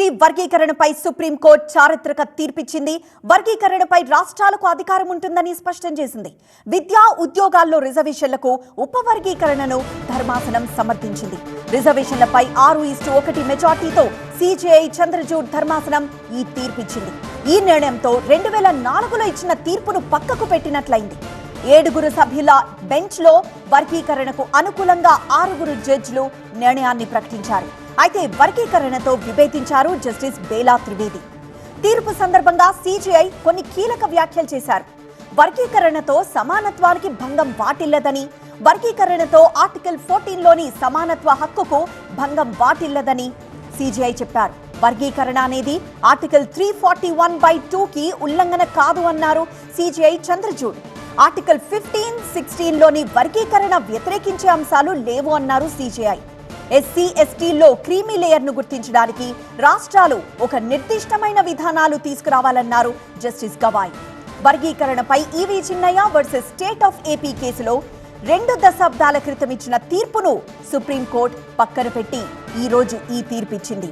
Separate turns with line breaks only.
ST వర్గీకరణపై supreme court చారిత్రక తీర్పిచ్చింది. వర్గీకరణపై రాష్ట్రాలకు అధికారం ఉంటుందని స్పష్టం చేసింది. విద్యా ఉద్యోగాల్లో రిజర్వేషన్లకు ఉపవర్గీకరణను ధర్మాసనం సమర్థించింది. రిజర్వేషన్లపై ఆరు ఇస్టు ఒకటి మెజార్టీతో సిజేఐ చంద్రచూడ్ ధర్మాసనం ఈ తీర్పిచ్చింది. ఈ నిర్ణయంతో రెండు వేల నాలుగులో ఇచ్చిన తీర్పును పక్కకు పెట్టినట్లయింది. ఏడుగురు సభ్యుల బెంచ్లో వర్గీకరణకు అనుకూలంగా ఆరుగురు జడ్జిలు నిర్ణయాన్ని ప్రకటించారు. అయితే వర్గీకరణతో విభేదించారు జస్టిస్ బేలా త్రివేది. తీర్పు సందర్భంగా సిజిఐ కొన్ని కీలక వ్యాఖ్యలు చేశారు. వర్గీకరణతో సమానత్వానికి భంగం వాటిల్లదని వర్గీకరణతో ఆర్టికల్ ఫోర్టీన్లోని సమానత్వ హక్కుకు భంగం వాటిల్లదని సిజీఐ చెప్పారు. వర్గీకరణ అనేది article three forty one by టూకి ఉల్లంఘన కాదు అన్నారు సిజిఐ చంద్రచూడ్. ఆర్టికల్ ఫిఫ్టీన్ సిక్స్టీన్లోని వర్గీకరణ వ్యతిరేకించే అంశాలు లేవు అన్నారు సిజీఐ. ఎస్సీ ఎస్టీల్లో క్రీమీ లేయర్ను గుర్తించడానికి రాష్ట్రాలు ఒక నిర్దిష్టమైన విధానాలు తీసుకురావాలన్నారు justice Gavai. వర్గీకరణపై EV Chinnaiah versus state of AP కేసులో రెండు దశాబ్దాల క్రితం ఇచ్చిన తీర్పును సుప్రీంకోర్టు పక్కన పెట్టి ఈ రోజు ఈ తీర్పిచ్చింది.